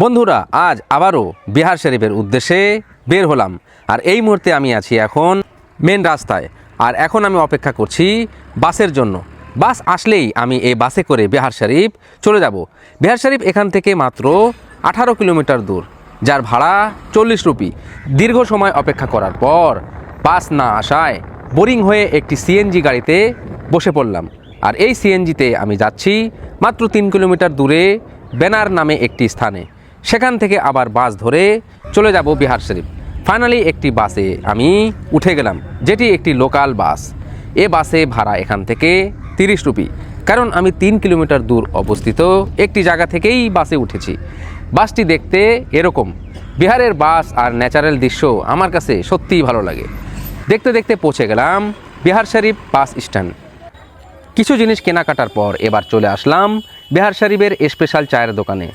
বন্ধুরা, আজ আবারও বিহার শরীফের উদ্দেশ্যে বের হলাম। আর এই মুহূর্তে আমি আছি এখন মেন রাস্তায়। আর এখন আমি অপেক্ষা করছি বাসের জন্য। বাস আসলেই আমি এই বাসে করে বিহার শরীফ চলে যাব। বিহার শরীফ এখান থেকে মাত্র আঠারো কিলোমিটার দূর, যার ভাড়া চল্লিশ রুপি। দীর্ঘ সময় অপেক্ষা করার পর বাস না আসায় বোরিং হয়ে একটি সিএনজি গাড়িতে বসে পড়লাম। আর এই সিএনজিতে আমি যাচ্ছি মাত্র তিন কিলোমিটার দূরে বেনার নামে একটি স্থানে। সেখান থেকে আবার বাস ধরে চলে যাব বিহার শরীফ। ফাইনালি একটি বাসে আমি উঠে গেলাম, যেটি একটি লোকাল বাস। এ বাসে ভাড়া এখান থেকে তিরিশ রুপি। কারণ আমি তিন কিলোমিটার দূর অবস্থিত, একটি জায়গা থেকেই বাসে উঠেছি। বাসটি দেখতে এরকম। বিহারের বাস আর ন্যাচারাল দৃশ্য আমার কাছে সত্যিই ভালো লাগে। দেখতে দেখতে পৌঁছে গেলাম বিহার শরীফ বাস স্ট্যান্ড। কিছু জিনিস কেনাকাটার পর এবার চলে আসলাম বিহার শরীফের স্পেশাল চায়ের দোকানে।